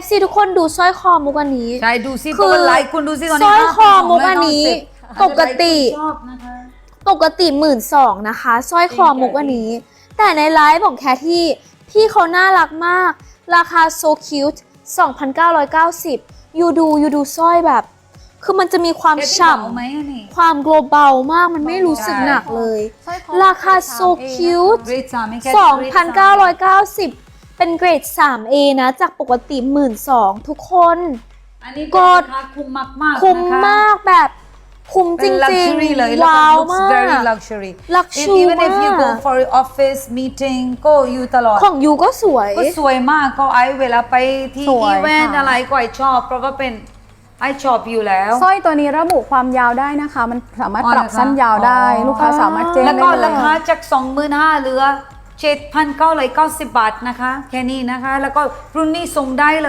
FC ทุกคนดูสร้อยคอมุกอันนี้ ใช่ดูซิคือเพราะว่าไลค์คุณดูซิตอนสร้นี้อยคอมุกอันนี้5,290ปกติชอบนะคะปกติหมื่นสองนะคะ สร้อยคอมุกอันนี้ แต่ในไลฟ์ของแคทที่พี่เขาน่ารักมาก ราคา so cute 2,990ยูดูยูดูสร้อยแบบ คือมันจะมีความเอ๊ะพี่ฉ่เบาไหมอันนี้ำความโกลเบามากมันไม่รู้สึกหนักเลยสร้อยคอราคา so cute เกรดสามไม่แค่เกรดสาม2,990 เป็นเกรด 3A นะ จากปกติ 12,000ทุกคน อันนี้กด ราคาคุ้มมากมากๆคุ้มนะคะมากแบบคุ้มจเป็นริง luxury เลยๆว้าวแล้วก็มา looks very ก luxury luxury If- even if you go มาก for office meeting ก็อยู่ตลอด ของยูก็สวย ก็สวยมากก็ไอเวลาไปที่สวยอีเวนต์ค่ะ อะไรก็ไอชอบ เพราะว่าเป็นไอชอบอยู่แล้ว สร้อยตัวนี้ระบุความยาวได้นะคะ มันสามารถอ๋อปรับเหรอคะสั้นยาวได้ อ๋อ ลูกค้าสามารถแจ้งแล้วได้ก็เลราย คาจาก 25,000เหลือ 7,990 บาทนะคะ แค่นี้นะคะ แล้วก็รุ่นนี้ส่งได้เลย